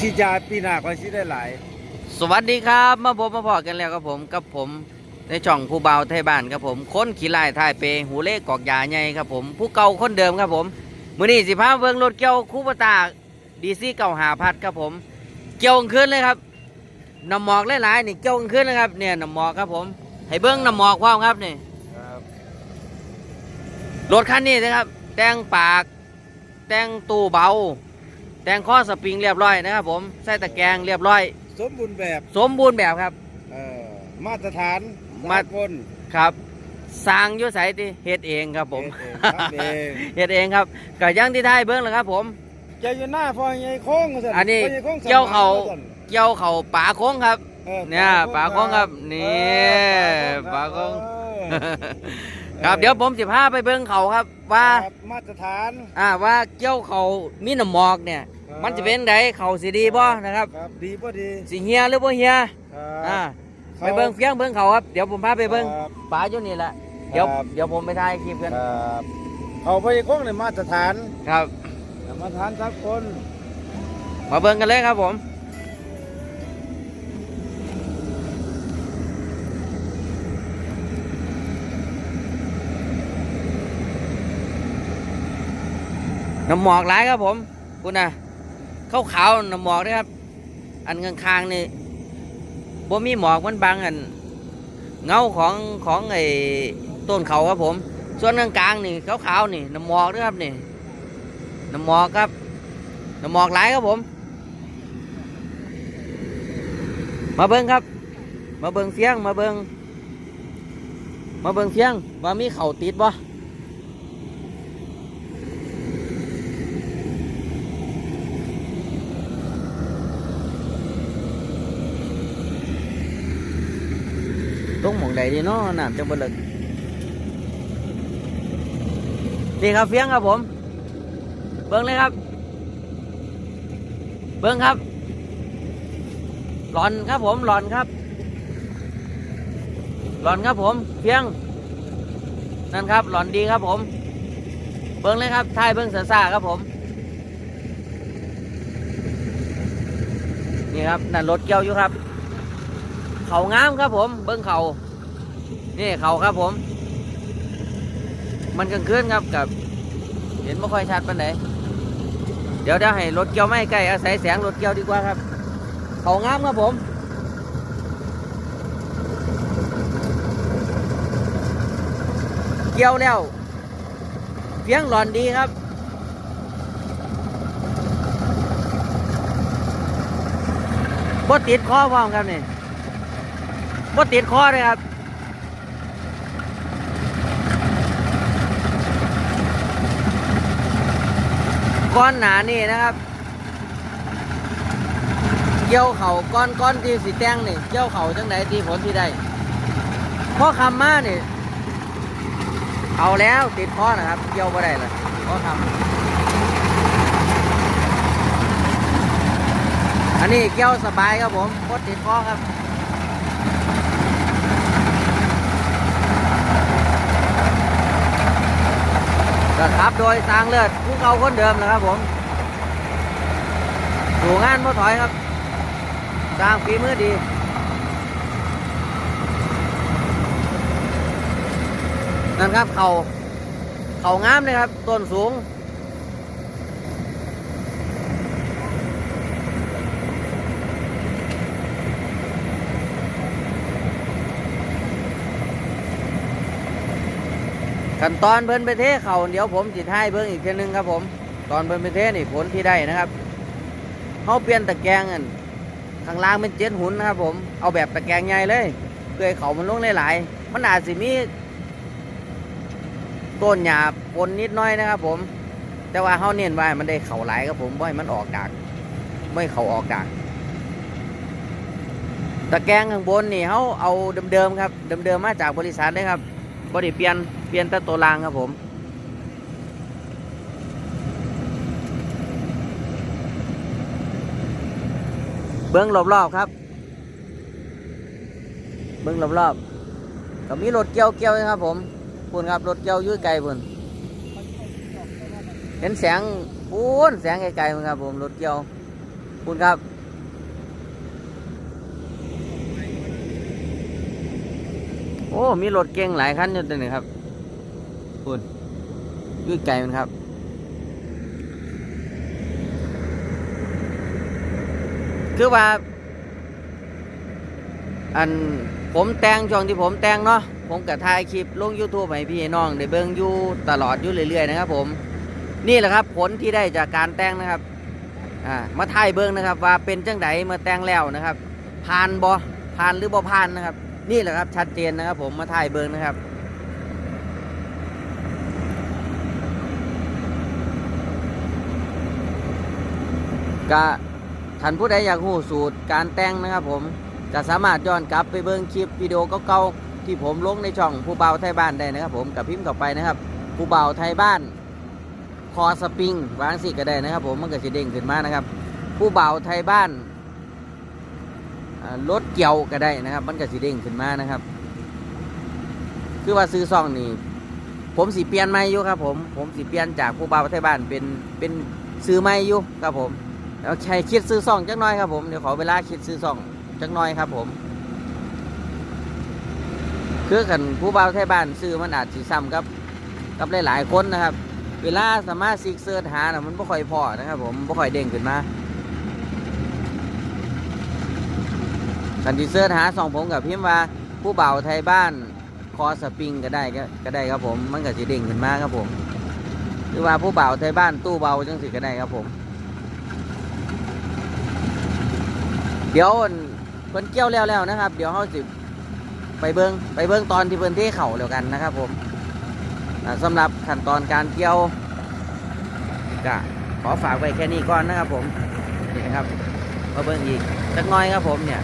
ชีจาปีหน้าคอยสิได้หลายสวัสดีครับมาพบมาพอกันแล้วครับผมกับผมในช่องผู้เบาไทยบ้านครับผมคนขี่ไล่ทายเป หูเล่กอกยาใหญ่ครับผมผู้เก่าคนเดิมครับผมมื้อนี้สิพาเบิ่งรถเกี่ยวคูปตาดีซีเก่าหาพัดครับผม เกี่ยวขึ้นเลยครับน้ำหมอกหลายๆนี่เกี่ยวขึ้นเลยครับ เนี่ยน้ำหมอกครับผม ให้เบิ่งน้ำหมอกความครับนี่ครับรถคันนี้นะครับ แต่งปาก แต่งตู้เบา แต่งข้อสปริงเรียบร้อยนะครับผมใส่ตะแกรงเรียบร้อย สมบูรณ์แบบสมบูรณ์แบบครับ เอ่อมาตรฐานมาสากล ครับสร้างอยุใสที่เฮ็ดเองครับผมเฮ็ดเองครับเอง เฮ็ดเองครับก็อยังที่ไทยเบิ้งแหละครับผม เจ้าอยู่หน้าพ่อใหญ่โค้งว่าซั่อันนี้พ่ใหญ่โค้งสมเกี่ยวเขา ว่ซั่นเกี่ยวเข่าป่าโค้งครับ ออเนี่ยปลาโค้งครับนี่เออปลาโค้ง เออ ครับเดี๋ยวผมสิพาไปเบิ้งเขาครับว่า ครับมาตรฐาน อ่าว่าเกี่ยวเขามีน้ำหมอกเนี่ยครับ มันจะเป็นไดเขาสิดีบ่นะครับครับดีบ่ดีสิเฮียหรือบ่เฮียครับอ่าไปเบิ้งเฟียงเบิ้งเขาครับเดี๋ยวผมพาไปเบิ้งครับป่าอยู่นี่แหละเดี๋ยวครับเดี๋ยวผมไปถ่ายคลิปกันครับเขาพ่อใหญ่โค้งเนี่ยมาตรฐานครับมาตรฐานสากลมาเบิ้งกันเลยครับผมน้ำหมอกหลายครับผมคุณนะ ขาวขาวน้ำหมอกนะครับ อันข้างๆนี่บ่มีหมอกมันบังอันเงาของของไอ้ต้นเขาครับผม ส่วนกลางๆนี่ขาวๆนี่น้ำหมอกนะครับนี่น้ำหมอกครับน้ำหมอกหลายครับผม มาเบิ้งครับ มาเบิ้งเสียงมาเบิ้งมาเบิ้งเสียงว่ามีเข่าติดบ่ตรงหม องใดดีเนาะน้ำจังบ่ลิกนี่ครับเฟียงครับผม เบิ้งเลยครับ เบิ้งครับหลอนครับผมหลอนครับหลอนครับผมเพียง นั่นครับหลอนดีครับผม เบิ้งเลยครับท้ายเบิ้งซาซาครับผม นี่ครับนั่นรถเกี่ยวอยู่ครับ เขางามครับผม เบิ้งเขา นี่เขาครับผม มันกลางคืนครับกับ เห็นไม่ค่อยชัดปานไหนเดี๋ยวเดี๋ยวให้รถเกี่ยวไม่ใกล้อาศัยแสงรถเกี่ยวดีกว่าครับ เขางามครับผมเกี่ยวแล้วเพียงหลอนดีครับบ่ติดคอพร้อมครับนี่บ่ติดคอเลยครับ ก้อนหนานี่นะครับ เกี่ยวเขาก้อนก้อนที่สีแตงนี่เกี่ยวเขาจังไหนตีผลที่ได้พอคำมานี่เอาแล้วติดคอนะครับ เกี่ยวไ่ได้เลยพอคำอันนี้เกี่ยวสบายครับผมโคตรติดคอครับ ก็ขับโดยสร้างเลือดผู้เขาคนเดิมนะครับผมดูงานพ่ถอยครับ สร้างฝีมือดีนั่นครับเขาเขางามเลยครับต้นสูง ขั้นตอนเพิ่นไปเทเขาเดี๋ยวผมจิท้ายเบิ่งอีกเทีนึงครับผม ตอนเพิ่นไปเทนี่ผลที่ได้นะครับเขาเปลี่ยนตะแกรงอันข้างล่างเป็นเจ็ดหุ่นนะครับผมเอาแบบตะแกรงใหญ่เลยเพื่อให้เขามันลงหลายๆมันอาจสิมีต้นหญ้าปนนิดน้อยนะครับผม แต่ว่าเขาเน้นไว้มันได้เข่าหลายครับผมไม่ให้มันออกกากไม่ให้เข่าออกกากตะแกรงข้างบนนี่เขาเอาเดิมๆครับเดิมๆมาจากบริษัทเลยครับ บริเปลี่ยนเปลี่ยนแต่ตัวรางครับผมเบิ้องรอบๆครับ เบิ้องรอบๆก็มีรถเกี่ยวเกี่ยวนะครับ ผมพุ่นครับรถเกี่ยวยุ่ยไกลพุ่นเห็นแสงปูนแสงไกลๆมั้งครับผมรถเกี่ยวคุณครับ อ้มีรถเก่งหลายคันอยู่ตัวนี้ครับคุณยืดไกลมันครับคือว่า อันผมแต่งช่วงที่ผมแต่งเนาะผมก็ถ่ายคลิปลง YouTube ให้พี่น้องได้เบิ่งอยู่ตลอดอยู่เรื่อยๆนะครับ ผมนี่แหละครับ ผลที่ได้จากการแต่งนะครับอ่ามาถ่ายเบิ่งนะครับ ว่าเป็นจังไดเมื่อแต่งแล้วนะครับผ่านบ่ผ่านหรือบ่ผ่านนะครับ นี่แหละครับชัดเจนนะครับ ผมมาถ่ายเบิ่งนะครับก็ท่านผู้ใดอยากรู้สูตรการแต่งนะครับ ผมก็สามารถย้อนกลับไปเบิ่งคลิปวิดีโอเก่าๆที่ผมลงในช่องผู้เบาไทยบ้านได้นะครับ ผมกับพิมพ์เข้าไปนะครับ ผู้เบาไทยบ้าน คอสปริงวางสิก็ได้นะครับ ผมมันก็จะเด้งขึ้นมานะครับ ผู้เบาไทยบ้าน รถเกี่ยวก็ได้นะครับ มันก็จะเด้งขึ้นมานะครับ คือว่าซื้อซองนี่ผมสีเปลี่ยนใหม่อยู่ครับ ผมผมสีเปลี่ยนจากผู้เบาไทยบ้านเป็นเป็นซื้อใหม่อยู่ครับผมแล้วใช้คิดซื้อซองจักหน้อยครับผมเดี๋ยวขอเวลาคิดซื้อซองจักหน้อยครับผม คือกันผู้เบาไทยบ้านซื้อมันอาจสิซ้ำกับ กับหลายๆคนนะครับ เวลาสามารถซิกเซิร์ชหานะมันไม่ค่อยพอนะครับ ผมไม่ค่อยเด้งขึ้นมา คันที่เซิร์ชหาสองผมกับพิมพ์ว่าผู้เบาไทยบ้านคอสปริงก็ได้ก็ได้ครับผมมันก็จะเด้งขึ้นมากครับผม หรือว่าผู้เบาไทยบ้านตู้เบาจังสิก็ได้ครับผม เดี๋ยวอั่นเพิ่นเกี่ยวแล้วแล้วนะครับ เดี๋ยวเขาสิไปเบิงไปเบิงตอนที่เพิ่นเทเข่าแล้วกันนะครับผมอ่าสำหรับขั้นตอนการเกี่ยวก็ขอฝากไว้แค่นี้ก่อนนะครับผมนี่นะครับมาเบิงอีกสักน้อยครับผมเนี่ย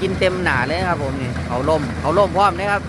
กินเต็มหนาเลยครับผมนี่เขาล่มเขาล่มพร้อมนะครับ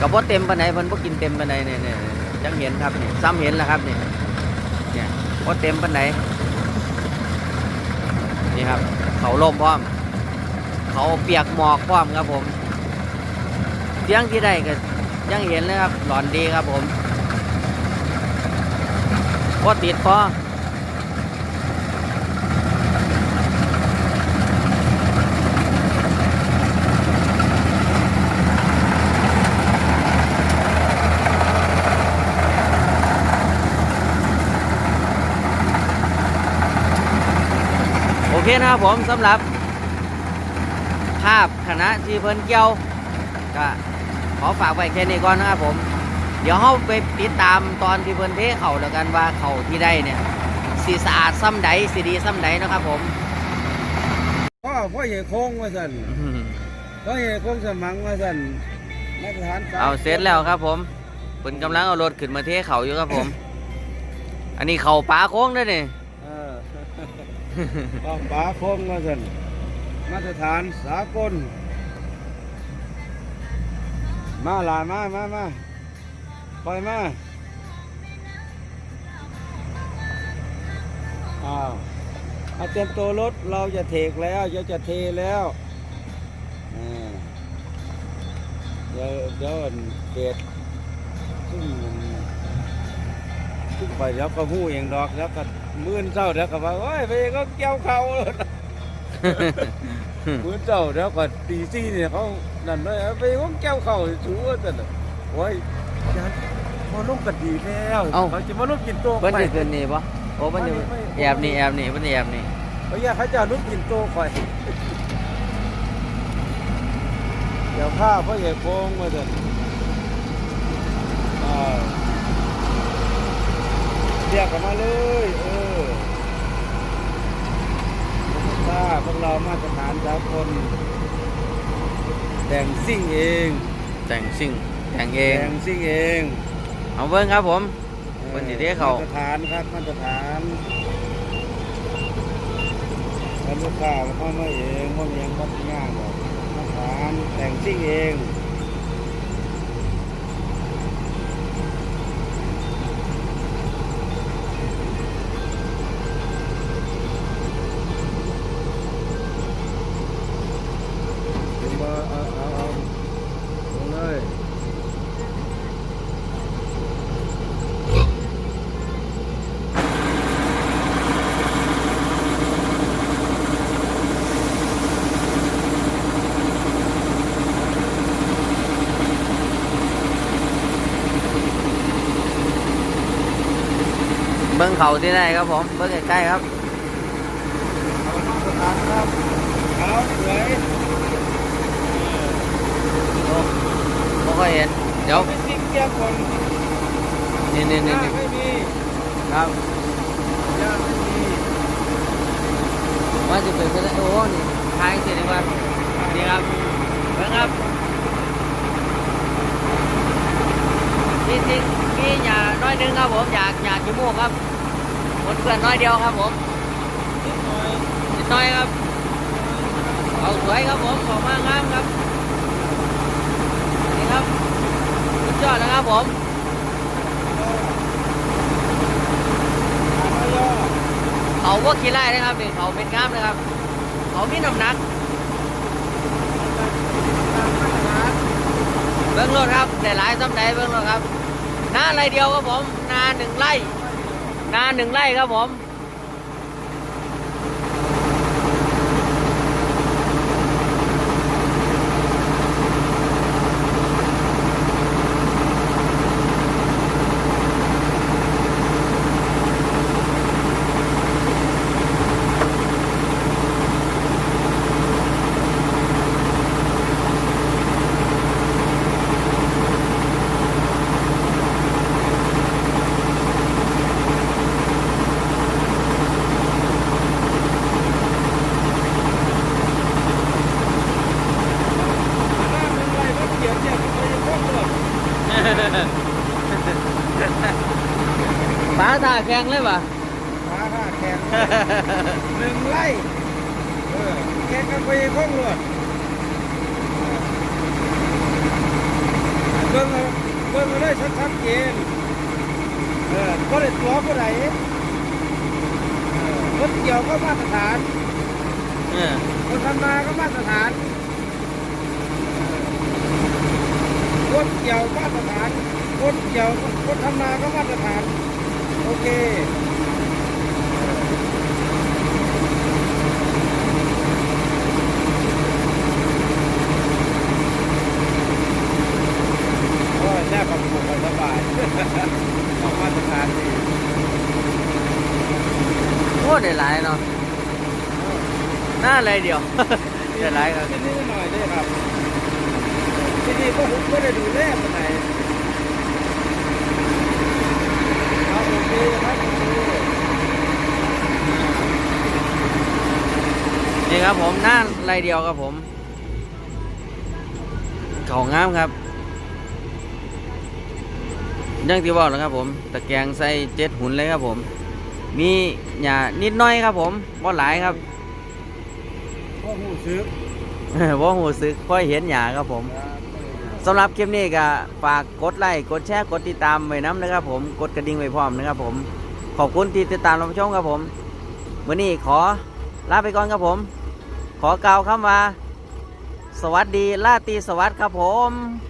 กับว่าเต็มปานไหนเพิ่นบ่กินเต็มปานไหนเนี่ยเนี่ยจังเห็นครับนี่ซ้ำเห็นแล้วครับนี่เนี่ยว่าเต็มปานไหนนี่ครับ เขาล่มพร้อม เขาเปียกหมอกพร้อมครับผมเสียงที่ได้ก็ยังเห็นเลยครับหลอนดีครับผมก็ติดพอ โอเคนะครับผมสำหรับ ภาพคณะที่เพิ่นเกี่ยวก็ขอฝากไว้แค่นี้ก่อนนะครับผม เดี๋ยวเราไปติดตามตอนที่เพิ่นเทเข่าแล้วกันว่าเข่าที่ได้เนี่ยสีสะอาดซ้ำใดสีดีซ้ำใดเนาะครับผมพ่อพ่อใหญ่โค้งว่าสั่นพ่อใหญ่โค้งสมังว่าสั่นมาตรฐานสกลเอาเสร็จแล้วครับผมเพิ่นกำลังเอารถขึ้นมาเทเข่าอยู่ครับผม อันนี้เข่าปลาโค้งด้วยนี่เออ ต้องป๋าค้งว่าสันมาตรฐานสากล มาหลานมามามาคอยมาอ้าวเอาเตรียมตัวรถเราจะเทกแล้วจะจะเทแล้วเดี๋ยวเดี๋ยวอันเกตซึ่งซึ่งไปเดี๋ยวก็หู้เองดอกแล้วก็ มื่นเจ้าเดี๋ยวก็ว่าโอ้ยไปก็เกี่ยวเขามื่นเจ้าเดี๋ยวก็ตีซี่เนี่ยเขานั่นเลยไปก็เกี่ยวเขาชูว่าแต่น่ะโอ้ยยันมาลุ่มกันดีแล้วเอ้าเขาจะมาลุ่มกินโต๊ะเพิ่นไปจะขึ้นนี่ปะโอ้เพิ่นจะไม่ไม่แอบนี่แอบนี่เพิ่นจะแอบนี่เขาอยากเขาจะเอาลุ่มกินโต๊ะคอยเดี๋ยวข้าพ่อใหญ่โค้งมาเถอะอ่าเรียกกันมาเลยเออ ถ้าพวกเรามาตรฐานสากลแต่งซิ่งเองแต่งซิ่งแต่งเอแต่งงซิ่งเองเอาเบิ่งครับผมเพิ่นสิเรียกเขามาตรฐานครับมาตรฐานแล้วลูกค้าเข้ามาเองว่าเองก็ง่ายหรอกมาตรฐานแต่งซิ่งเอง เขาที่ได้ครับผมเบิ้งใกล้ๆครับไม่ค่อยเห็น เดี๋ยวนี่นี่นี่นี่ไม่มีครับว่าจะเป็นไปได้โอ้นี่ท้ายสิดีกว่านี่ครับเบิ้งครับจริงๆมีหยาน้อยนึงครับผมอยากหยาขี้มูกครับ หมดเพื่อนน้อยเดียวครับผมนิดหน่อยนิดหน้อยครับ เอาสวยครับผมขอบมากครับครับ นี่ครับสุดยอดนะครับผมขาย่อเขาพวกขี้ไล่นะครับนี่เขาเป็นงามนะครับ เขามีน้ำหนักเบิ้งรถครับได้หลายซ้ำใดเบิ้งรถครับนาไรเดียวครับผมนาหนึ่งไร่ นาหนึ่งไร่ครับผม หน้าเป็นไรรถเกียร์เนี่ยมันไปยังพวกเลย ป้าตาแข็งเลยป่ะขาห้าแข่งหนึ่งไร่เออแข่งกันไปยังพวกเลยเบิ่งเอาเบิ่งเอาได้ชัดๆเจนเออก็ได้ตัวผู้ใดเออรถเกี่ยวก็มาตรฐานเออคนทำนาก็มาตรฐานรถเกี่ยวมาตรฐานรถเกี่ยวคนทำนาก็มาตรฐาน โอเคโอ้ยแน่ประกบกันสบายออกมาตรฐานดีโอ้ได้หลายเนาะหน้าอะไรเดียว ได้หลายครับที่นี่หน่อยด้วยครับ ที่นี่ก็ผมก็ได้ดูแลปานไหนเอาโอเคครับโอเค นี่ครับผมหน้าไรเดียวครับผม เขางามครับอยังที่บอกนะครับผมตะแกรงใส่เจ็ดหุ่นเลยครับผม มีหญ้านิดหน้อยครับผมบ่หลายครับพ่อหูซื้อบ่หูสึกค่อยเห็นหญ้าครับผม สำหรับคลิปนี้ก็ฝากกดไลค์กดแชร์กดติดตามไว้น้ำนะครับผมกดกระดิ่งไว้พร้อมนะครับผมขอบคุณที่ติดตามรับชมครับผมวันนี้ขอลาไปก่อนครับผม ขอกล่าวคำว่า สวัสดีลาตีสวัสดีครับผม